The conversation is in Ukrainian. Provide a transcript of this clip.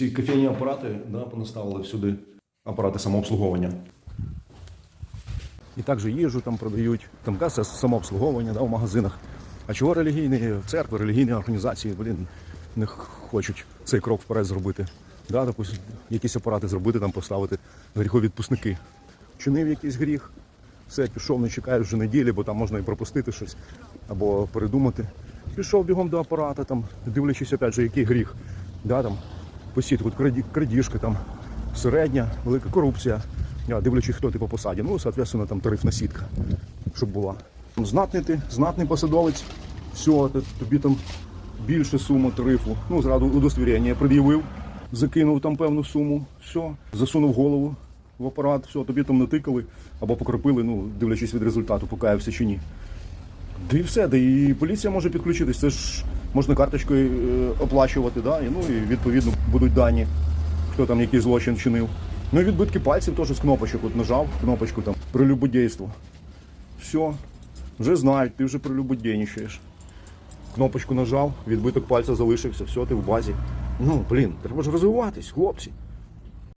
ці кофейні апарати да, понаставили всюди апарати самообслуговування. І також їжу там продають, там каса самообслуговування да, в магазинах. А чого релігійні церкви, релігійні організації, блін, не хочуть цей крок вперед зробити. Да, допустим, якісь апарати зробити, там поставити гріховідпускники. Чинив якийсь гріх, все, пішов, не чекаєш вже неділі, бо там можна і пропустити щось або передумати. Пішов бігом до апарата, там, дивлячись, опять же, який гріх. Да, там, посіть, от краді, крадіжка, там, середня, велика корупція. Дивлячись, хто ти по посаді. Ну, соответственно, там тарифна сітка, щоб була. Знатний ти, знатний посадовець, все, тобі там більше сума тарифу. Ну, зразу удостовірення пред'явив, закинув там певну суму, все, засунув голову в апарат, все, тобі там натикали або покропили, ну, дивлячись від результату, покаявся чи ні. Да і все, да і поліція може підключитись. Це ж можна карточкою е, оплачувати, да? і, ну і відповідно будуть дані, хто там який злочин чинив. Ну і відбитки пальців теж з кнопочок. От нажав кнопочку там прилюбодійство. Все, вже знають, ти вже прелюбодійничаєш. Кнопочку нажав, відбиток пальця залишився, все, ти в базі. Ну, блін, треба ж розвиватись, хлопці.